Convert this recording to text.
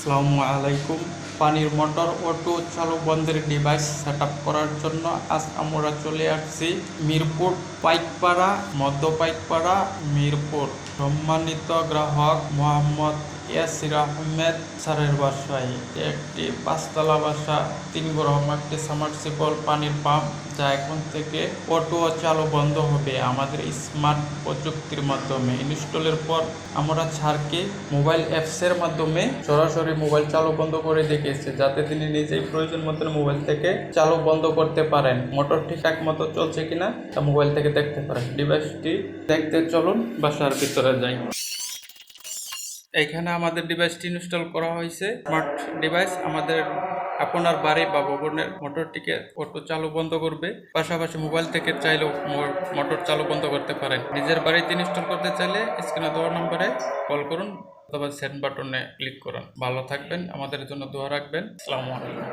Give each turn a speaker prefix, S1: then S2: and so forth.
S1: আসসালামু আলাইকুম। পানির মোটর, অটো চালু বন্ধের ডিভাইস সেট করার জন্য আজ আমরা চলে আসছি মিরপুর পাইকপাড়া, মধ্য পাইকপাড়া, মিরপুর। সম্মানিত গ্রাহক মোহাম্মদ ইয়াসির আহমেদ স্যারের বাসায় একটি পাঁচতলা বাসা, তিন গ্রহম একটি সামার্সিবল পানির পাম্প, যা এখন থেকে অটো চালু বন্ধ হবে আমাদের স্মার্ট প্রযুক্তির মাধ্যমে। ইনস্টলের পর আমরা ছাড়কে মোবাইল অ্যাপসের মাধ্যমে সরাসরি মোবাইল চালু বন্ধ করে দেখিয়েছে যাতে তিনি নিজেই প্রয়োজন মতো মোবাইল থেকে চালু বন্ধ করতে পারেন। মোটর ঠিকঠাক মতো চলছে কিনা তা মোবাইল থেকে দেখতে পারেন। ডিভাইসটি দেখতে চলুন, বাসার ভিতরে যাই। এখানে আমাদের ডিভাইসটি ইনস্টল করা হয়েছে। স্মার্ট ডিভাইস আমাদের আপনার বাড়ি বা ভবনের মোটরটিকে অটো চালু বন্ধ করবে। পাশাপাশি মোবাইল থেকে চাইলেও মোটর চালু বন্ধ করতে পারেন। নিজের বাড়িতে ইনস্টল করতে চাইলে স্ক্রিনে দেওয়া নম্বরে কল করুন অথবা সেন্ড বাটনে ক্লিক করুন। ভালো থাকবেন, আমাদের জন্য দোয়া রাখবেন। আসসালামু আলাইকুম।